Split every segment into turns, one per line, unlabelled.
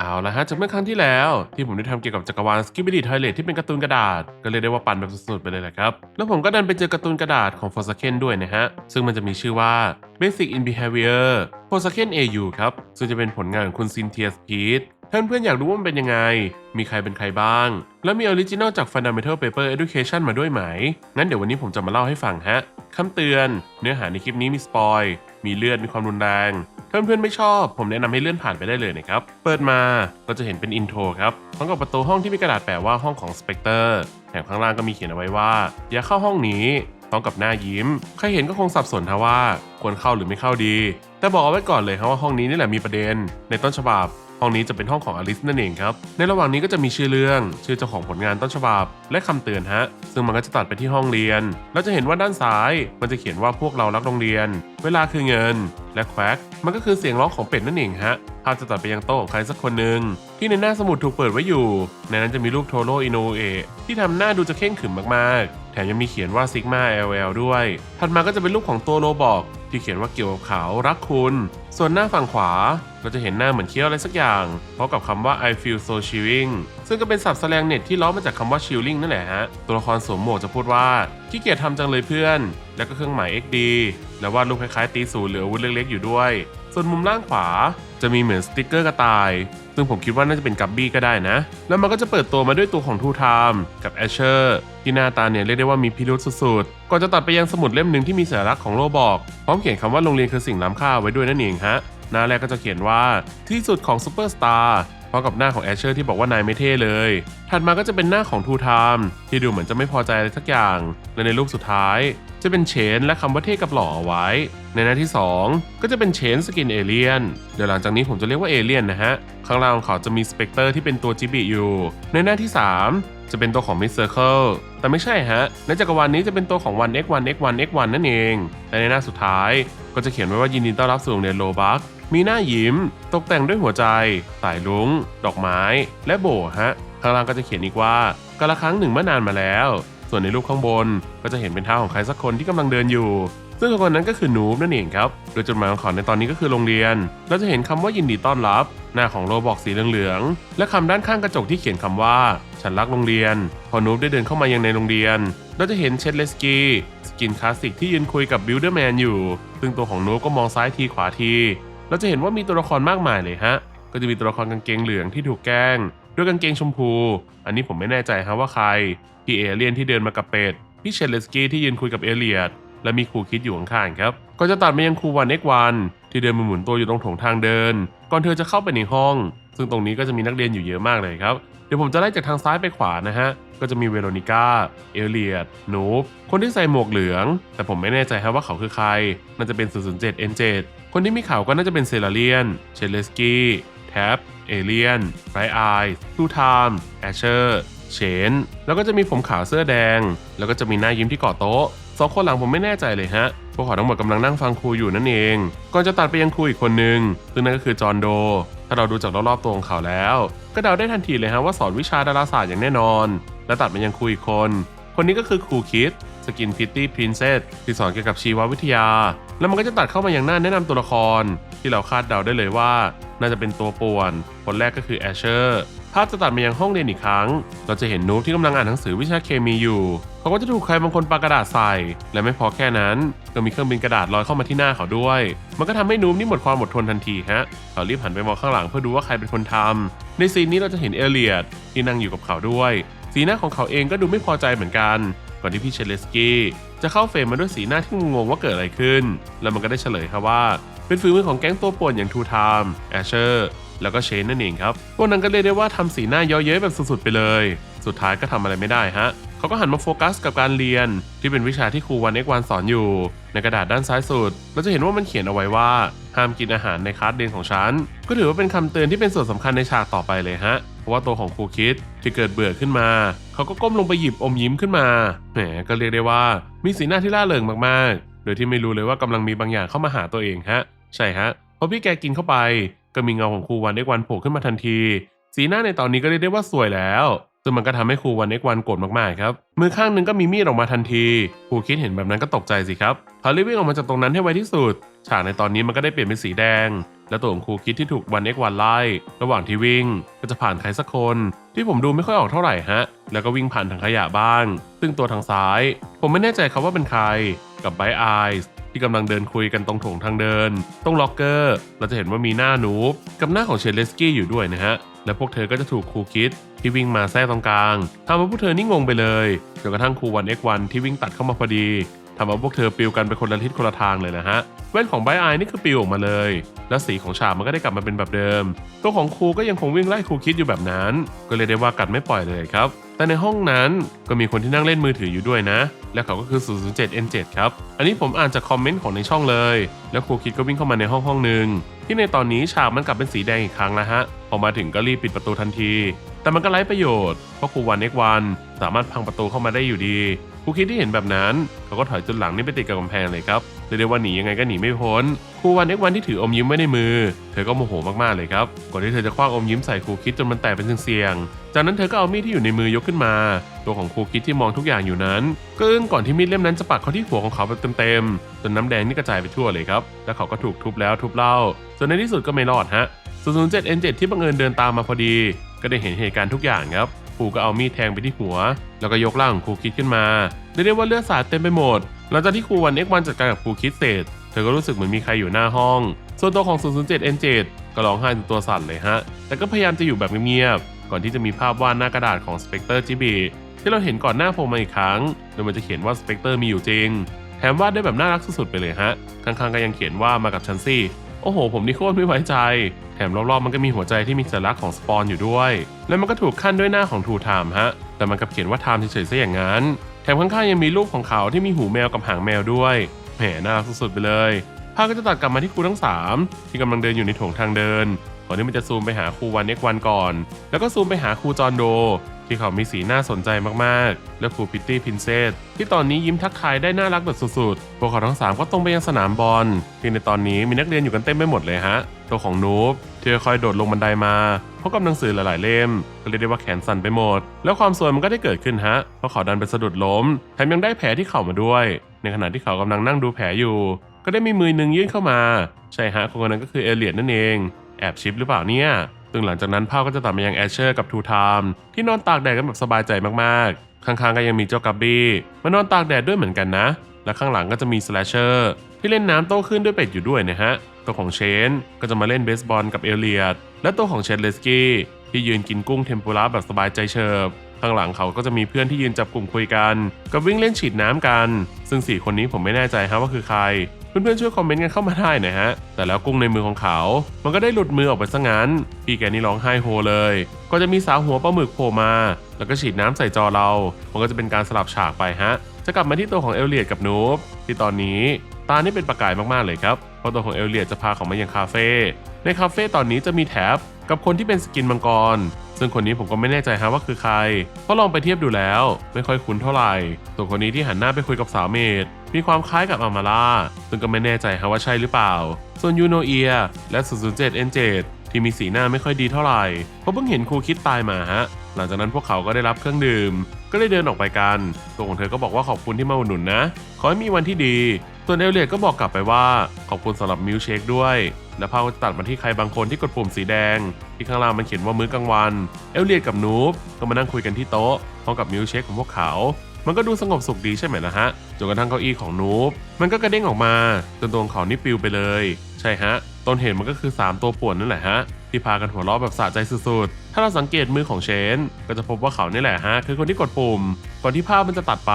เอาละฮะจากเมื่อครั้งที่แล้วที่ผมได้ทำเกี่ยวกับจักรวาลสกิบ d ดี้ทอยเลทที่เป็นการ์ตูนกระดาษ ก็เรียกได้ว่าปั่นแบบสุดๆไปเลยแหละครับ แล้วผมก็ดันไปเจอการ์ตูนกระดาษของ f o r s a k e n ด้วยนะฮะ ซึ่งมันจะมีชื่อว่า Basic in Behavior f o r s a k e n AU ครับ ซึ่งจะเป็นผลงานของคุณซินเทียสพีทถ้าเพื่อนๆอยากรู้ว่ามันเป็นยังไง มีใครเป็นใครบ้าง แล้วมีออริจินอลจาก Fundamental Paper Education มาด้วยไหม งั้นเดี๋ยววันนี้ผมจะมาเล่าให้ฟังฮะ คำเตือน เนื้อหาในคลิปนี้มีสปอย มีเลือด มีความรุนแรง ถ้าเพื่อนๆไม่ชอบ ผมแนะนำให้เลื่อนผ่านไปได้เลยนะครับ เปิดมาก็จะเห็นเป็นอินโทรครับพร้อมกับประตูห้องที่มีกระดาษแปะว่าห้องของสเปกเตอร์แถมข้างล่างก็มีเขียนเอาไว้ว่า อย่าเข้าห้องนี้พร้อมกับหน้ายิ้ม ใครเห็นก็คงสับสนทว่า ควรเข้าหรือไม่เข้าดี แต่บอกเอาไว้ก่อนเลยครับว่าห้องนี้นี่แหละมีประเด็น ในต้นฉบับ ห้องนี้จะเป็นห้องของอลิสนั่นเองครับ ในระหว่างนี้ก็จะมีชื่อเรื่อง ชื่อเจ้าของผลงานต้นฉบับ และคำเตือนฮะ ซึ่งมันก็จะตัดไปที่ห้องเรียน เราจะเห็นว่าด้านซ้าย มันจะเขียนว่าพวกเรารักโรงเรียน เวลาคือเงิน และแควกมันก็คือเสียงร้องของเป็ดนั่นเองฮะ ภาพจะตัดไปยังโต๊ะของใครสักคนหนึ่งที่ในหน้าสมุดถูกเปิดไว้อยู่ ในนั้นจะมีรูปโทโรอินโนเอะที่ทำหน้าดูจะเข่งขึมมากๆ แถมยังมีเขียนว่าซิกมาเอลเด้วย ถัดมาก็จะเป็นรูปของตัวโรบอก ที่เขียนว่าเกี่ยวกับเขารักคุณ ส่วนหน้าฝั่งขวาเราจะเห็นหน้าเหมือนเคี้ยวอะไรสักอย่างพร้อมกับคำว่า I feel so chilling ซึ่งก็เป็นศัพท์แสลงเน็ตที่ล้อมาจากคำว่า chilling นั่นแหละฮะ ตัวละครสวมหมวกจะพูดว่าขี้เกียจทำจังเลยเพื่อน แล้วก็เครื่องหมาย XD แล้ววาดรูปคล้ายๆตีศูนย์หรืออาวุธเล็กๆอยู่ด้วย ส่วนมุมล่างขวาจะมีเหมือนสติกเกอร์กระต่าย ซึ่งผมคิดว่าน่าจะเป็นกับบี้ก็ได้นะ แล้วมันก็จะเปิดตัวมาด้วยตัวของทูไทม์กับแอชเชอร์ที่หน้าตาเนี่ยเรียกได้ว่ามีพิรุษสุดๆ ก่อนจะตัดไปยังสมุดเล่มหนึ่งที่มีสัญลักษณ์ของโลบอกพร้อมเขียนคำว่าโรงเรียนคือสิ่งล้ำค่าไว้ด้วยนั่นเองฮะหน้าแรกก็จะเขียนว่าที่สุดของซูเปอร์สตาร์พร้อมกับหน้าของแอชเชอร์ที่บอกว่านายไม่เท่เลย ถัดมาก็จะเป็นหน้าของทูไทม์ที่ดูเหมือนจะไม่พอใจอะไรสักอย่าง และในรูปสุดท้าย จะเป็นเชนและคำว่าเท่กับหล่อเอาไว้ ในหน้าที่ 2 ก็จะเป็นเชนสกินเอเลียนเดี๋ยวหลังจากนี้ผมจะเรียกว่าเอเลียนนะฮะ ข้างล่างของเขาจะมีสเปกเตอร์ที่เป็นตัวจิบิอยู่ ในหน้าที่ 3 จะเป็นตัวของมิสเซอร์เคิลแต่ไม่ใช่ฮะ ในจักรวาลนี้จะเป็นตัวของ 1x1 x1 x1 นั่นเองและในหน้าสุดท้าย ก็จะเขียนไว้ว่ายินดีต้อนรับสู่โรงเรียนโลบักมีหน้ายิ้ม ตกแต่งด้วยหัวใจ สายลุง ดอกไม้ และโบฮะ ข้างล่างก็จะเขียนอีกว่า กาละครั้งหนึ่งเมื่อนานมาแล้ว ส่วนในรูปข้างบนก็จะเห็นเป็นเท้าของใครสักคนที่กำลังเดินอยู่ ซึ่งคนนั้นก็คือนูบนั่นเองครับ โดยจดหมายของเขาในตอนนี้ก็คือโรงเรียน เราจะเห็นคำว่ายินดีต้อนรับ หน้าของโลบอกสีเหลืองๆ และคำด้านข้างกระจกที่เขียนคำว่า ฉันรักโรงเรียน พอนูบได้เดินเข้ามายังในโรงเรียน เราจะเห็นเชดเลสกี้สกินคลาสสิกที่ยืนคุยกับบิลเดอร์แมนอยู่ ซึ่งตัวของนูบก็มองซ้ายทีขวาที เราจะเห็นว่ามีตัวละครมากมายเลยฮะ ก็จะมีตัวละครกางเกงเหลืองที่ถูกแกล้ง ด้วยกางเกงชมพู อันนี้ผมไม่แน่ใจฮะว่าใคร พี่เอเลียนที่เดินมากับเป็ด พี่เชลเลสกี้ที่ยืนคุยกับเอเลียด และมีครูคิดอยู่ข้างๆครับ ก็จะตัดมายังครูวันเอกวันที่เดินมาหมุนตัวอยู่ตรงโถงทางเดิน ก่อนเธอจะเข้าไปในห้อง ซึ่งตรงนี้ก็จะมีนักเรียนอยู่เยอะมากเลยครับ เดี๋ยวผมจะไล่จากทางซ้ายไปขวานะฮะ ก็จะมีเวโรนิก้า เอเลียด นูบ คนที่ใส่หมวกเหลือง แต่ผมไม่แน่ใจฮะว่าเขาคือใคร น่าจะเป็น 007 N7 คนที่มีข่าวก็น่าจะเป็นเซราเลียน เชลเลสกี้ แท็บ เอเลียนไรไอทูไทม์แอชเชอร์ เชน แล้วก็จะมีผมขาวเสื้อแดง แล้วก็จะมีหน้ายิ้มที่เกาะโต๊ะสองคนหลังผมไม่แน่ใจเลยฮะ พวกเขาทั้งหมดกำลังนั่งฟังครูอยู่นั่นเอง ก่อนจะตัดไปยังครูอีกคนนึง ซึ่งนั่นก็คือจอห์นโด ถ้าเราดูจากรอบๆตัวของเขาแล้ว ก็เดาได้ทันทีเลยฮะว่าสอนวิชาดาราศาสตร์อย่างแน่นอน และตัดไปยังครูอีกคน คนนี้ก็คือครูคิดสกินพิตตี้พรินเซสที่สอนเกี่ยวกับชีววิทยา แล้วมันก็จะตัดเข้ามาอย่างหน้าแนะนำตัวละคร ที่เราคาดเดาได้เลยว่า น่าจะเป็นตัวป่วน คนแรกก็คือแอชเชอร์ ภาพจะตัดมายังห้องเรียนอีกครั้ง เราจะเห็นนูบที่กำลังอ่านหนังสือวิชาเคมีอยู่เขาก็จะถูกใครบางคนปากระดาษใส่ และไม่พอแค่นั้นก็มีเครื่องบินกระดาษลอยเข้ามาที่หน้าเขาด้วย มันก็ทำให้นูบนี่หมดความอดทนทันทีฮะเขารีบหันไปมองข้างหลังเพื่อดูว่าใครเป็นคนทำในซีนนี้เราจะเห็นเอเลียดที่นั่งอยู่กับเขาด้วย สีหน้าของเขาเองก็ดูไม่พอใจเหมือนกัน ก่อนที่พี่เชเลสกี้จะเข้าเฟรมมาด้วยสีหน้าที่งงว่าเกิดอะไรขึ้น แล้วมันก็ได้เฉลยครับว่า เป็นฝีมือของแก๊งตัวป่วนอย่างทูไทม์แอชเชอร์ แล้วก็เชนนั่นเองครับพวกนั้นก็เรียกได้ว่าทำสีหน้าเย้อเย้ยแบบสุดๆไปเลย สุดท้ายก็ทำอะไรไม่ได้ฮะเขาก็หันมาโฟกัสกับการเรียน ที่เป็นวิชาที่ครูวันเอกวันสอนอยู่ ในกระดาษด้านซ้ายสุด เราจะเห็นว่ามันเขียนเอาไว้ว่าห้ามกินอาหารในคลาสเรียนของฉัน ก็ถือว่าเป็นคำเตือนที่เป็นส่วนสำคัญในฉากต่อไปเลยฮะ เพราะว่าตัวของครูคิดที่เกิดเบื่อขึ้นมา เขาก็ก้มลงไปหยิบอมยิ้มขึ้นมา แหมก็เรียกได้ว่ามีสีหน้าที่ล่าเริงมากๆ โดยที่ไม่รู้เลยว่ากำลังมีบางอย่างเข้ามาหาตัวเองฮะ ใช่ฮะพอพี่แกกินเข้าไป ก็มีเงาของครูวันเอกวันโผล่ขึ้นมาทันที สีหน้าในตอนนี้ก็เรียกได้ว่าสวยแล้ว ซึ่งมันก็ทำให้ครูวันเอกวันโกรธมากๆครับ มือข้างหนึงก็มีมีดออกมาทันที ครูคิดเห็นแบบนั้นก็ตกใจสิครับเขารีบวิ่งออกมาจากตรงนั้นให้ไวที่สุด ฉากในตอนนี้มันก็ได้เปลี่ยนเป็นสีแดง และตัวของครูคิดที่ถูกวันเอกวันไล่ ระหว่างที่วิ่ง ก็จะผ่านใครสักคน ที่ผมดูไม่ค่อยออกเท่าไหร่ฮะ แล้วก็วิ่งผ่านถังขยะบ้าง ซึ่งตัวทางซ้าย ผมไม่แน่ใจครับว่าเป็นใคร กับไบไอส์ ที่กำลังเดินคุยกันตรงโถงทางเดิน ตรงล็อกเกอร์ เราจะเห็นว่ามีหน้านูบกับหน้าของเชเลสกี้อยู่ด้วยนะฮะ และพวกเธอก็จะถูกครูคิดที่วิ่งมาแทรกตรงกลางทำให้พวกเธอนี่งงไปเลยจนกระทั่งครูวันเอ็กวันที่วิ่งตัดเข้ามาพอดี ทำเอาพวกเธอปลิวกันไปคนละทิศคนละทางเลยนะฮะ แว่นของไบไอนี่คือปลิวออกมาเลย แล้วสีของฉากมันก็ได้กลับมาเป็นแบบเดิม ตัวของครูก็ยังคงวิ่งไล่ครูคิดอยู่แบบนั้น ก็เลยได้ว่ากัดไม่ปล่อยเลยครับ แต่ในห้องนั้นก็มีคนที่นั่งเล่นมือถืออยู่ด้วยนะ และเขาก็คือ 007 N7 ครับ อันนี้ผมอ่านจากคอมเมนต์ของในช่องเลย แล้วครูคิดก็วิ่งเข้ามาในห้องห้องหนึ่งที่ในตอนนี้ฉากมันกลับเป็นสีแดงอีกครั้งแล้วฮะ พอมาถึงก็รีบปิดประตูทันที แต่มันก็ไร้ประโยชน์ เพราะครูวันเอกวันสามารถพังประตูเข้ามาได้อยู่ดี ครูคิดที่เห็นแบบนั้นเขาก็ถอยจนหลังนี่ไปติดกับกำแพงเลยครับเรียกได้ว่าหนียังไงก็หนีไม่พ้นครูวันเอ็กวันที่ถืออมยิ้มไว้ในมือ เธอก็โมโหมากๆเลยครับก่อนที่เธอจะคว้างอมยิ้มใส่ครูคิดจนมันแตกเป็นเสียงๆจากนั้นเธอก็เอามีดที่อยู่ในมือยกขึ้นมา ตัวของครูคิดที่มองทุกอย่างอยู่นั้นก็อึ้งก่อนที่มีดเล่มนั้นจะปักเข้าที่หัวของเขาแบบเต็มๆจนน้ำแดงนี่กระจายไปทั่วเลยครับแล้วเขาก็ถูกทุบแล้วทุบเล่าจนในที่สุดก็ไม่รอดฮะ007 N7 ที่บังเอิญเดินตามมาพอดี ก็ได้เห็นเหตุการณ์ทุกอย่างครับ ครูก็เอามีดแทงไปที่หัว แล้วก็ยกร่างของครูคิดขึ้นมาเรียกได้ว่าเลือดสาดเต็มไปหมด หลังจากที่ครูวันเอ็กวันจัดการกับครูคิดเสร็จ เธอก็รู้สึกเหมือนมีใครอยู่หน้าห้อง ส่วนตัวของ 007 N7 ก็ร้องไห้จนตัวสั่นเลยฮะ แต่ก็พยายามจะอยู่แบบเงียบๆ ก่อนที่จะมีภาพวาดหน้ากระดาษของสเปกเตอร์จิบีที่เราเห็นก่อนหน้าโผล่มาอีกครั้ง โดยมันจะเขียนว่าสเปกเตอร์มีอยู่จริง แถมวาดได้แบบน่ารักสุดๆไปเลยฮะ ข้างๆก็ยังเขียนว่ามากับฉันสิ โอ้โห ผมนี่โคตรไม่ไว้ใจ แถมรอบๆมันก็มีหัวใจที่มีสัญลักษณ์ของสปอนอยู่ด้วย แล้วมันก็ถูกขั้นด้วยหน้าของทูไทม์ฮะ แต่มันกับเขียนว่าไทม์เฉยๆซะอย่างนั้น แถมข้างๆยังมีรูปของเขาที่มีหูแมวกับหางแมวด้วย แหมน่ารักสุดๆไปเลยภาพก็จะตัดกลับมาที่ครูทั้ง 3 ที่กำลังเดินอยู่ในโถงทางเดินก่อนที่มันจะซูมไปหาครูวันเอ็กวันก่อน แล้วก็ซูมไปหาครูจอนโด ที่เขามีสีหน้าสนใจมากๆ และครูพิตตี้พินเซสที่ตอนนี้ยิ้มทักทายได้น่ารักแบบสุดๆ พวกเขาทั้ง 3 ก็ตรงไปยังสนามบอลที่ในตอนนี้มีนักเรียนอยู่กันเต็มไปหมดเลยฮะ ตัวของนูบที่ค่อยโดดลงบันไดมาพบกับหนังสือหลายๆเล่มก็เรียกได้ว่าแขนสั่นไปหมด แล้วความสวยมันก็ได้เกิดขึ้นฮะเพราะเขาดันไปสะดุดล้มแถมยังได้แผลที่เข่ามาด้วย ในขณะที่เขากำลังนั่งดูแผลอยู่ ก็ได้มีมือหนึ่งยื่นเข้ามาใช่ฮะคนนั้นก็คือเอเลียดนั่นเองแอบชิปหรือเปล่าเนี่ย ซึ่งหลังจากนั้นภาพก็จะตัดมายังแอชเชอร์กับทูไทม์ที่นอนตากแดดกันแบบสบายใจมากๆ ข้างๆก็ยังมีเจ้ากับบี้มานอนตากแดดด้วยเหมือนกันนะ และข้างหลังก็จะมีสแลชเชอร์ที่เล่นน้ำโต้ขึ้นด้วยเป็ดอยู่ด้วยนะฮะตัวของเชนก็จะมาเล่นเบสบอลกับเอเลียดและตัวของเชนเลสกี้ที่ยืนกินกุ้งเทมปุระแบบสบายใจเฉิบข้างหลังเขาก็จะมีเพื่อนที่ยืนจับกลุ่มคุยกัน กับวิ่งเล่นฉีดน้ำกัน ซึ่งสี่คนนี้ผมไม่แน่ใจฮะว่าคือใคร เพื่อนๆช่วยคอมเมนต์กันเข้ามาได้นะฮะ แต่แล้วกุ้งในมือของเขา มันก็ได้หลุดมือออกไปซะงั้น พี่แกนี่ร้องไห้โฮเลย ก็จะมีสาวหัวปลาหมึกโผล่มา แล้วก็ฉีดน้ำใส่จอเรา มันก็จะเป็นการสลับฉากไปฮะ จะกลับมาที่ตัวของเอลเลียดกับนูบที่ตอนนี้ตานี่เป็นประกายมากๆเลยครับ เพราะตัวของเอลเลียดจะพาเขามายังคาเฟ่ ในคาเฟ่ตอนนี้จะมีแท็บกับคนที่เป็นสกินมังกร ซึ่งคนนี้ผมก็ไม่แน่ใจฮะว่าคือใคร เพราะลองไปเทียบดูแล้ว ไม่ค่อยคุ้นเท่าไหร่ส่วคนนี้ที่หันหน้าไปคุยกับสาวเมด มีความคล้ายกับอามาล่าซึ่งก็ไม่แน่ใจฮะว่าใช่หรือเปล่า ส่วนยูโนเอียและ007 N7 ที่มีสีหน้าไม่ค่อยดีเท่าไหร่เพราะเพิ่งเห็นครูคิดตายมาฮะ หลังจากนั้นพวกเขาก็ได้รับเครื่องดื่ม ก็ได้เดินออกไปกัน ตัวของเธอก็บอกว่าขอบคุณที่มาอุดหนุนนะ ขอให้มีวันที่ดี ส่วนเอลเลียดก็บอกกลับไปว่าขอบคุณสำหรับมิลเชคด้วย และภาพก็ตัดมาที่ใครบางคนที่กดปุ่มสีแดง ที่ข้างล่างมันเขียนว่ามื้อกลางวัน เอลเลียดกับนูบก็มานั่งคุยกันที่โต๊ะพร้อมกับมิลเชคของพวกเขา มันก็ดูสงบสุขดีใช่ไหมล่ะฮะจนกระทั่งเก้าอี้ของนูบมันก็กระเด้งออกมาจนตัวของเขานี่ปลิวไปเลย ใช่ฮะต้นเหตุมันก็คือ 3 ตัวป่วนนั่นแหละฮะที่พากันหัวเราะแบบสะใจสุดๆ ถ้าเราสังเกตมือของเชน ก็จะพบว่าเขานี่แหละฮะ คือคนที่กดปุ่ม ก่อนที่ภาพมันจะตัดไป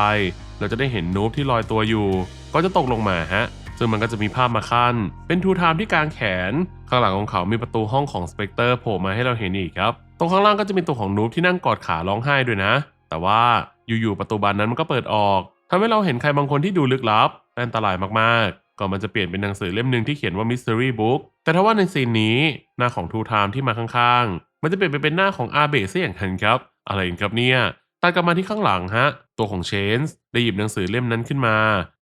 เราจะได้เห็นนูบที่ลอยตัวอยู่ ก็จะตกลงมาฮะ ซึ่งมันก็จะมีภาพมาขั้น เป็นทูไทม์ที่กลางแขน ข้างหลังของเขามีประตูห้องของสเปกเตอร์โผล่มาให้เราเห็นอีกครับ ตรงข้างล่างก็จะมีตัวของนูบที่นั่งกอดขาร้องไห้ด้วยนะ แต่ว่า อยู่ๆประตูบานนั้นมันก็เปิดออกทำให้เราเห็นใครบางคนที่ดูลึกลับและอันตรายมากๆ ก่อนมันจะเปลี่ยนเป็นหนังสือเล่มหนึ่งที่เขียนว่า Mystery Book แต่ถ้าว่าในซีนนี้หน้าของทูไทม์ที่มาข้างๆ มันจะเปลี่ยนไปเป็นหน้าของอาเบะซะอย่างนั้นครับ อะไรกันครับเนี่ยตัดกลับมาที่ข้างหลังฮะ ตัวของเชนส์ได้หยิบหนังสือเล่มนั้นขึ้นมา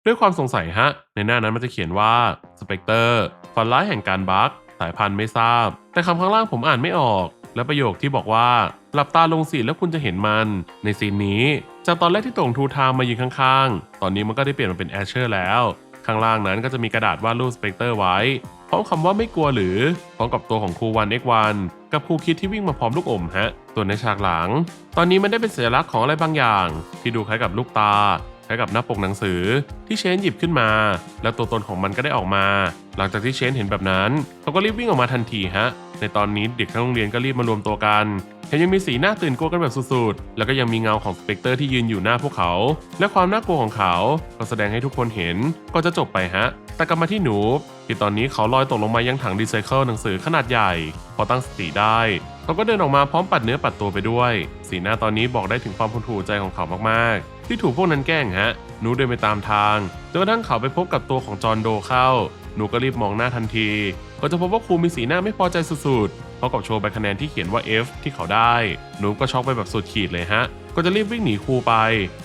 ด้วยความสงสัยฮะ ในหน้านั้นมันจะเขียนว่าสเปกเตอร์ฝันร้ายแห่งการบักสายพันธุ์ไม่ทราบ แต่คำข้างล่างผมอ่านไม่ออก และประโยคที่บอกว่า หลับตาลงสิแล้วคุณจะเห็นมัน ในซีนนี้ จากตอนแรกที่ตรงทูทามมายืนข้างๆ ตอนนี้มันก็ได้เปลี่ยนมาเป็นแอชเชอร์แล้ว ข้างล่างนั้นก็จะมีกระดาษวาดรูปสเปกเตอร์ไว้พร้อมคำว่าไม่กลัวหรือพร้อมกับตัวของครูวันเอ็กวันกับครูคิดที่วิ่งมาพร้อมลูกอมฮะตัวในฉากหลัง ตอนนี้มันได้เป็นสัญลักษณ์ของอะไรบางอย่าง ที่ดูคล้ายกับลูกตาคล้ายกับหน้าปกหนังสือที่เชนหยิบขึ้นมา แล้วตัวตนของมันก็ได้ออกมา หลังจากที่เชนเห็นแบบนั้นเขาก็รีบวิ่งออกมาทันทีฮะ ในตอนนี้เด็กทั้งโรงเรียนก็รีบมารวมตัวกันแถมยังมีสีหน้าตื่นกลัวกันแบบสุดๆ แล้วก็ยังมีเงาของสเปกเตอร์ที่ยืนอยู่หน้าพวกเขา และความน่ากลัวของเขาก็แสดงให้ทุกคนเห็นก็จะจบไปฮะ แต่กลับมาที่หนูที่ตอนนี้เขาลอยตกลงมายังถังรีไซเคิลหนังสือขนาดใหญ่ พอตั้งสติได้ เขาก็เดินออกมาพร้อมปัดเนื้อปัดตัวไปด้วย สีหน้าตอนนี้บอกได้ถึงความหดหู่ใจของเขามากๆ ที่ถูกพวกนั้นแกล้งฮะหนูเดินไปตามทางจนกระทั่งเขาไปพบกับตัวของจอห์นโดเข้า หนูก็รีบมองหน้าทันที ก็จะพบว่าครูมีสีหน้าไม่พอใจสุดๆเพราะกับโชว์ใบคะแนนที่เขียนว่า F ที่เขาได้ หนูก็ช็อกไปแบบสุดขีดเลยฮะ ก็จะรีบวิ่งหนีครูไป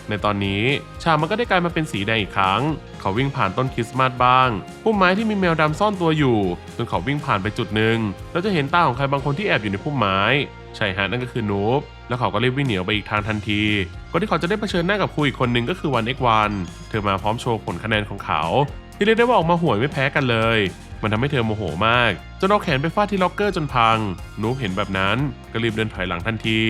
ในตอนนี้ฉากมันก็ได้กลายมาเป็นสีแดงอีกครั้ง เขาวิ่งผ่านต้นคริสต์มาสบ้างพุ่มไม้ที่มีแมวดำซ่อนตัวอยู่จนเขาวิ่งผ่านไปจุดหนึ่งแล้วจะเห็นตาของใครบางคนที่แอบอยู่ในพุ่มไม้ใช่ฮะนั่นก็คือนูบแล้วเขาก็รีบวิ่งหนีออกไปอีกทางทันทีก่อนที่เขาจะได้เผชิญหน้ากับครูอีกคนหนึ่งก็คือวันเอ็กวัน เธอมาพร้อมโชว์ผลคะแนนของเขา ที่เรียกได้ว่าออกมาห่วยไม่แพ้กันเลย มันทำให้เธอโมโหมากจนเอาแขนไปฟาดที่ล็อกเกอร์จนพังนูบเห็นแบบนั้นก็รีบเดินถอยหลังทันที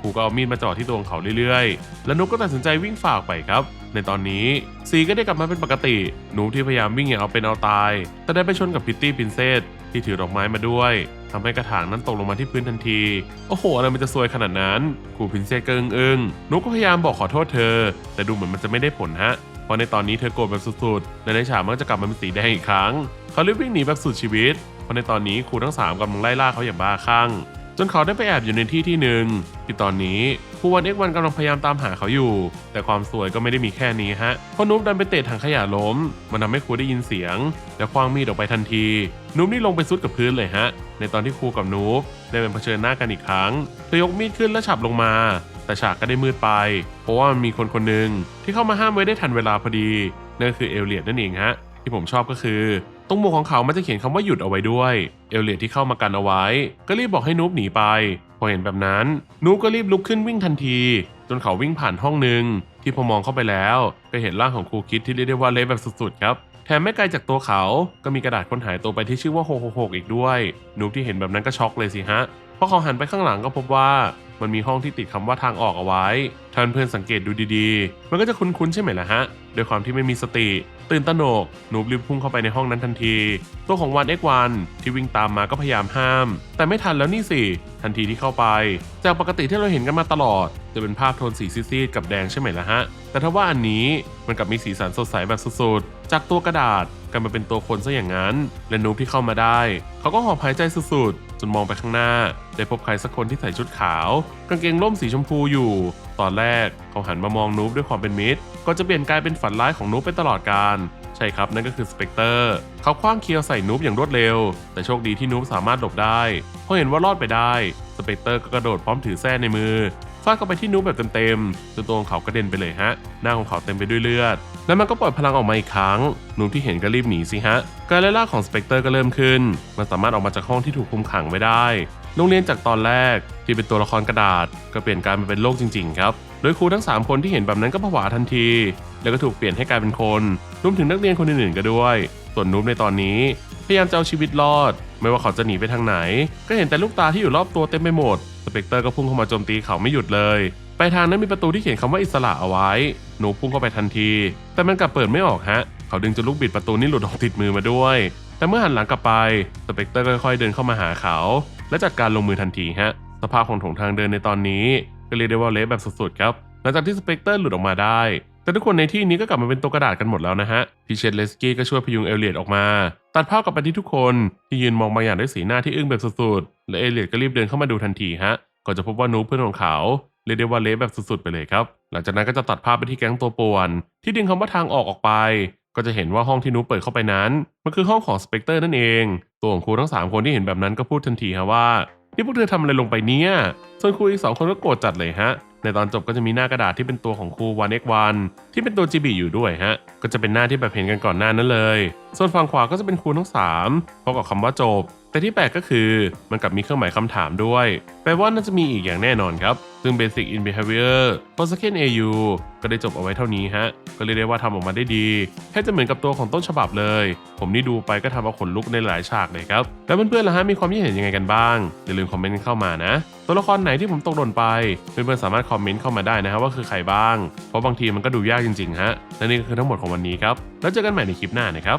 ครูก็เอามีดมาจ่อที่ตัวของเขาเรื่อยๆ แล้วนุ๊กก็ตัดสินใจวิ่งฝ่าออกไปครับ ในตอนนี้ซีก็ได้กลับมาเป็นปกติหนูที่พยายามวิ่งอย่างเอาเป็นเอาตาย แต่ได้ไปชนกับพิตตี้ปรินเซสที่ถือดอกไม้มาด้วยทำให้กระถางนั้นตกลงมาที่พื้นทันที โอ้โห อะไรมันจะซวยขนาดนั้นครูปรินเซสก็อึ้งๆนุ๊กก็พยายามบอกขอโทษเธอ แต่ดูเหมือนมันจะไม่ได้ผลฮะ ราะในตอนนี้เธอโกรธแบบสุดๆ และในฉากมันก็จะกลับมาเป็นสีแดงอีกครั้ง เขารีบวิ่งหนีแบบสุดชีวิต เพราะในตอนนี้ครูทั้งสามกำลังไล่ล่าเขาอย่างบ้าคลั่ง จนเขาได้ไปแอบอยู่ในที่ที่หนึ่งที่ตอนนี้ครูวันเอ็กวันกำลังพยายามตามหาเขาอยู่ แต่ความสวยก็ไม่ได้มีแค่นี้ฮะเพราะนุ๊บดันไปเตะถังขยะล้ม มันทำให้ครูได้ยินเสียง และคว้างมีดออกไปทันที นุ๊บนี่ลงไปซุดกับพื้นเลยฮะ ในตอนที่ครูกับนุ๊บได้เป็นเผชิญหน้ากันอีกครั้งเธอยกมีดขึ้นและฉับลงมา แต่ฉากก็ได้มืดไป เพราะว่ามันมีคนคนหนึ่งที่เข้ามาห้ามไว้ได้ทันเวลาพอดีนั่นคือเอลเลียดนั่นเองฮะที่ผมชอบก็คือตรงมวกของเขามันจะเขียนคำว่าหยุดเอาไว้ด้วย เอลเลียดที่เข้ามากันเอาไว้ ก็รีบบอกให้นูบหนีไป พอเห็นแบบนั้น นูบก็รีบลุกขึ้นวิ่งทันที จนเขาวิ่งผ่านห้องหนึ่งที่พอมองเข้าไปแล้วก็เห็นร่างของครูคิดที่เรียกได้ว่าเละแบบสุดๆครับแถมไม่ไกลจากตัวเขาก็มีกระดาษคนหายตัวไปที่ชื่อว่า666อีกด้วย นูบที่เห็นแบบนั้นก็ช็อกเลยสิฮะพอเขาหันไปข้างหลังก็พบว่ามันมีห้องที่ติดคำว่าทางออกเอาไว้ ท่านเพื่อนสังเกตดูดีๆ มันก็จะคุ้นๆใช่ไหมล่ะฮะด้วยความที่ไม่มีสติ ตื่นตระหนกหนูบรีบพุ่งเข้าไปในห้องนั้นทันที ตัวของวันเอ็กวันที่วิ่งตามมาก็พยายามห้าม แต่ไม่ทันแล้วนี่สิ ทันทีที่เข้าไป จากปกติที่เราเห็นกันมาตลอด จะเป็นภาพโทนสีซีดๆกับแดงใช่ไหมล่ะฮะ แต่ถ้าว่าอันนี้มันกลับมีสีสันสดใสแบบสุดๆ จากตัวกระดาษกลายมาเป็นตัวคนซะอย่างนั้น และนูบที่เข้ามาได้ เขาก็หอบหายใจสุดๆ จนมองไปข้างหน้าได้พบใครสักคนที่ใส่ชุดขาว กางเกงร่มสีชมพูอยู่ ตอนแรกเขาหันมามองนูบด้วยความเป็นมิตร ก็จะเปลี่ยนกลายเป็นฝันร้ายของนูบไปตลอดกาลใช่ครับนั่นก็คือสเปกเตอร์เขาคว้างเคียวใส่นูบอย่างรวดเร็ว แต่โชคดีที่นูบสามารถหลบได้พอเห็นว่ารอดไปได้สเปกเตอร์ก็กระโดดพร้อมถือแส้ในมือฟาดเข้าไปที่นูบแบบเต็มๆจนตัวของเขากระเด็นไปเลยฮะ หน้าของเขาเต็มไปด้วยเลือด แล้วมันก็ปล่อยพลังออกมาอีกครั้ง นูบที่เห็นก็รีบหนีสิฮะ การไล่ล่าของสเปกเตอร์ก็เริ่มขึ้น มันสามารถออกมาจากห้องที่ถูกคุมขังไว้ได้ โรงเรียนจากตอนแรกที่เป็นตัวละครกระดาษ ก็เปลี่ยนกลายมาเป็นโลกจริง ๆ ครับ โดยครูทั้ง 3 คนที่เห็นแบบนั้นก็ผวาทันที แล้วก็ถูกเปลี่ยนให้กลายเป็นคนรวมถึงนักเรียนคนอื่นๆก็ด้วย ส่วนนูบในตอนนี้ พยายามจะเอาชีวิตรอด ไม่ว่าเขาจะหนีไปทางไหน ก็เห็นแต่ลูกตาที่อยู่รอบตัวเต็มไปหมดสเปกเตอร์ก็พุ่งเข้ามาโจมตีเขาไม่หยุดเลยไปทางนั้นมีประตูที่เขียนคำว่าอิสระเอาไว้ หนูพุ่งเข้าไปทันที แต่มันกลับเปิดไม่ออกฮะ เขาดึงจนลูกบิดประตูนี่หลุดออกติดมือมาด้วย แต่เมื่อหันหลังกลับไป สเปกเตอร์ค่อยๆเดินเข้ามาหาเขา และจัดการลงมือทันทีฮะ สภาพของถงทางเดินในตอนนี้ ก็เรียกได้ว่าเละแบบสุดๆครับหลังจากที่สเปกเตอร์หลุดออกมาได้ แต่ทุกคนในที่นี้ก็กลับมาเป็นตัวกระดาษกันหมดแล้วนะฮะพีเชดเลสกี้ก็ช่วยพยุงเอลเลียดออกมา ตัดภาพกลับไปที่ทุกคนที่ยืนมองบางอย่างด้วยสีหน้าที่อึ้งแบบสุดๆและเอลเลียดก็รีบเดินเข้ามาดูทันทีฮะก่อนจะพบว่านูเพื่อนของเขาเรียกได้ว่าเละแบบสุดๆไปเลยครับ หลังจากนั้นก็จะตัดภาพไปที่แก๊งตัวป่วน ที่ดึงคำว่าทางออกออกไป ก็จะเห็นว่าห้องที่นูบเปิดเข้าไปนั้น มันคือห้องของสเปกเตอร์นั่นเอง ตัวของครูทั้งสามคนที่เห็นแบบนั้นก็พูดทันทีฮะว่านี่พวกเธอทำอะไรลงไปเนี่ยส่วนครูอีกสองคนก็โกรธจัดเลยฮะ ในตอนจบก็จะมีหน้ากระดาษที่เป็นตัวของครูวันเอกวันที่เป็นตัวจีบีอยู่ด้วยฮะ ก็จะเป็นหน้าที่แบบเห็นกันก่อนหน้านั้นเลย ส่วนฝั่งขวาก็จะเป็นครูทั้งสามพร้อมกับคำว่าจบ แต่ที่แปลกก็คือมันกลับมีเครื่องหมายคำถามด้วย แปลว่าน่าจะมีอีกอย่างแน่นอนครับ ซึ่ง Basic in Behavior f o r s a k e n AU ก็ได้จบเอาไว้เท่านี้ฮะ ก็เรียกได้ว่าทำออกมาได้ดีแทบจะเหมือนกับตัวของต้นฉบับเลย ผมนี่ดูไปก็ทำเอาขนลุกในหลายฉากเลยครับ แล้วเพื่อนๆล่ะฮะมีความคิดเห็นยังไงกันบ้าง อย่าลืมคอมเมนต์เข้ามานะ ตัวละครไหนที่ผมตกหล่นไป เพื่อนๆสามารถคอมเมนต์เข้ามาได้นะฮะว่าคือใครบ้าง เพราะบางทีมันก็ดูยากจริงๆฮะ และนี่ก็คือทั้งหมดของวันนี้ครับ แล้วเจอกันใหม่ในคลิปหน้านะครับ